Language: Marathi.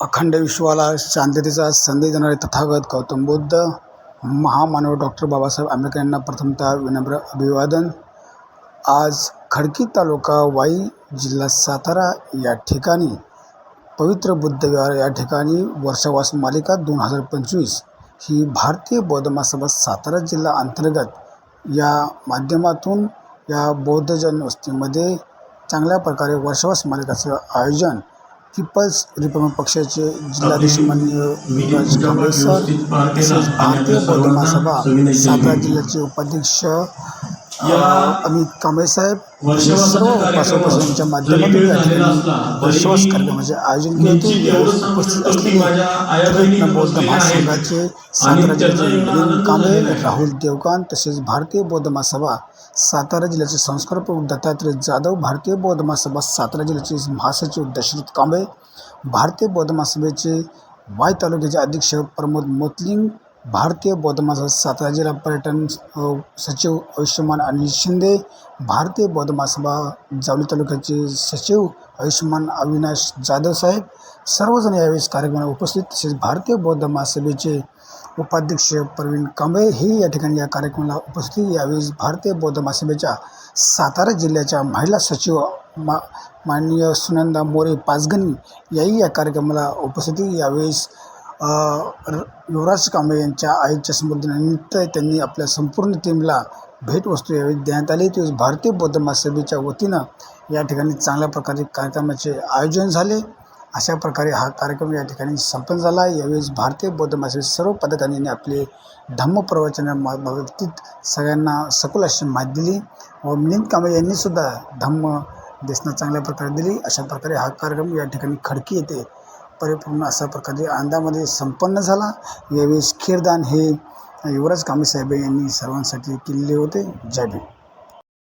अखंड विश्वाला शांततेचा संदेश देणारे तथागत गौतम बुद्ध महामानव डॉक्टर बाबासाहेब आंबेडकर यांना प्रथमतः विनम्र अभिवादन. आज खडकी तालुका वाई जिल्हा सातारा या ठिकाणी पवित्र बुद्ध विहार या ठिकाणी वर्षावास मालिका दोन हजार पंचवीस ही भारतीय बौद्ध महासभा सातारा जिल्हा अंतर्गत या माध्यमातून या बौद्ध जनवस्तीमध्ये चांगल्या प्रकारे वर्षावास मालिकाचं आयोजन पीपल्स रिपब्लिक पक्षाचे जिल्हाध्यक्ष माननीय युवराज कांबळे सर तसेच भारतीय बौद्ध महासभा सातारा जिल्ह्याचे उपाध्यक्ष अमित कांबळे साहेब सर्व यांच्या माध्यमातून या ठिकाणी वर्षवास कार्यक्रमाचे आयोजन केले होते. यावेळी उपस्थित असलेले बौद्ध महासंघाचे कांबळे राहुल देवकान तसेच भारतीय बौद्ध महासभा सातारा जिल्ह्याचे संस्कार प्रमुख दत्तात्रय जाधव भारतीय बौद्ध महासभा सातारा जिल्ह्याचे महासचिव दशरथ कांबळे भारतीय बौद्ध महासभेचे वाय तालुक्याचे अध्यक्ष प्रमोद मोतलिंग भारतीय बौद्ध महासभा सातारा जिल्हा पर्यटन सचिव आयुष्यमान अनिल शिंदे भारतीय बौद्ध महासभा जावली तालुक्याचे सचिव आयुष्यमान अविनाश जाधव साहेब सर्वजण यावेळेस कार्यक्रमाला उपस्थित. तसेच भारतीय बौद्ध महासभेचे उपाध्यक्ष प्रवीण कांबळे हे या ठिकाणी या कार्यक्रमाला उपस्थित. यावेळी भारतीय बौद्ध महासभेच्या सातारा जिल्ह्याच्या महिला सचिव मा माननीय सुनंदा मोरे पाचगणी याही या कार्यक्रमाला उपस्थिती. यावेळेस युवराज कांबळे यांच्या आईच्या स्मृतीनिमित्त त्यांनी आपल्या संपूर्ण टीमला भेटवस्तू यावेळी देण्यात आली. त्यावेळी भारतीय बौद्ध महासभेच्या वतीनं या ठिकाणी चांगल्या प्रकारे कार्यक्रमाचे आयोजन झाले. अशा प्रकारे हा कार्यक्रम या ठिकाणी संपन्न झाला. यावेळेस भारतीय बौद्ध महासभेचे सर्व पदकांनी आपले धम्मप्रवचनाबाबतीत सगळ्यांना सखोल अशी माहिती दिली व मिलिंद कांबळे यांनीसुद्धा धम्म देशना चांगल्या प्रकारे दिली. अशा प्रकारे हा कार्यक्रम या ठिकाणी खडकी येते परिपूर्ण अशा प्रकारे आनंदामध्ये संपन्न झाला. यावेळेस खीरदान हे युवराज कांबळे साहेब यांनी सर्वांसाठी केलेले होते. जय भीम.